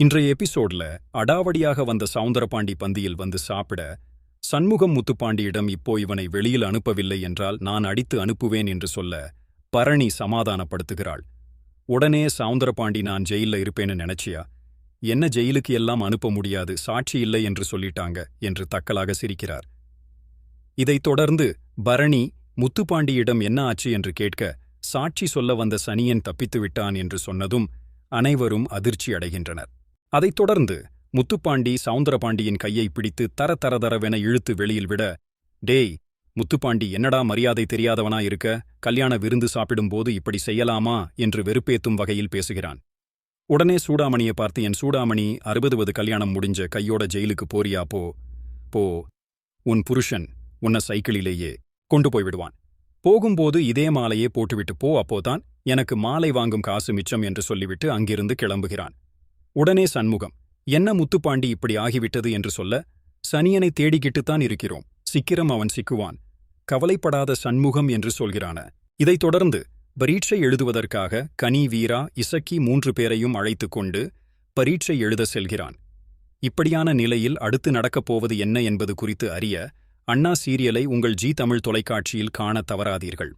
இன்றைய எபிசோட்ல அடாவடியாக வந்த சவுந்தரபாண்டி பந்தியில் வந்து சாப்பிட சண்முகம் முத்துப்பாண்டியிடம் இப்போ இவனை வெளியில் அனுப்பவில்லை என்றால் நான் அடித்து அனுப்புவேன் என்று சொல்ல பரணி சமாதானப்படுத்துகிறாள். உடனே சவுந்தரபாண்டி நான் ஜெயில்ல இருப்பேன்னு நினைச்சியா? என்ன ஜெயிலுக்கு எல்லாம் அனுப்ப முடியாது சாட்சி இல்லை என்று சொல்லிட்டாங்க என்று தக்கலாக சிரிக்கிறார். இதைத் தொடர்ந்து பரணி முத்துப்பாண்டியிடம் என்ன ஆச்சு என்று கேட்க சாட்சி சொல்ல வந்த சனியன் தப்பித்து விட்டான் என்று சொன்னதும் அனைவரும் அதிர்ச்சி அடைகின்றனர். அதைத் தொடர்ந்து முத்துப்பாண்டி சவுந்தரபாண்டியின் கையை பிடித்து தர தர தரவென இழுத்து வெளியில் விட டேய் முத்துப்பாண்டி என்னடா மரியாதை தெரியாதவனா இருக்க கல்யாண விருந்து சாப்பிடும்போது இப்படி செய்யலாமா? என்று வெறுப்பேத்தும் வகையில் பேசுகிறான். உடனே சூடாமணியை பார்த்து என் சூடாமணி அறுபதுவது கல்யாணம் முடிஞ்ச கையோட ஜெயிலுக்கு போறியா போ. போ. உன் புருஷன் உன்னை சைக்கிளிலேயே கொண்டு போய் விடுவான். போகும்போது இதே மாலையே போட்டுவிட்டு போ அப்போதான் எனக்கு மாலை வாங்கும் காசு மிச்சம் என்று சொல்லிவிட்டு அங்கிருந்து கிளம்புகிறான். உடனே சண்முகம் என்ன முத்துப்பாண்டி இப்படி ஆகிவிட்டது? என்று சொல்ல சனியனை தேடிக்கிட்டுத்தான் இருக்கிறோம். சிக்கிரம் அவன் சிக்குவான். கவலைப்படாத சண்முகம் என்று சொல்கிறான. இதைத் தொடர்ந்து பரீட்சை எழுதுவதற்காக கனி வீரா இசக்கி மூன்று பேரையும் அழைத்துக் கொண்டு பரீட்சை எழுத செல்கிறான். இப்படியான நிலையில் அடுத்து நடக்கப் போவது என்ன என்பது குறித்து அறிய அண்ணா சீரியலை உங்கள் ஜி தமிழ் தொலைக்காட்சியில் காணத் தவறாதீர்கள்.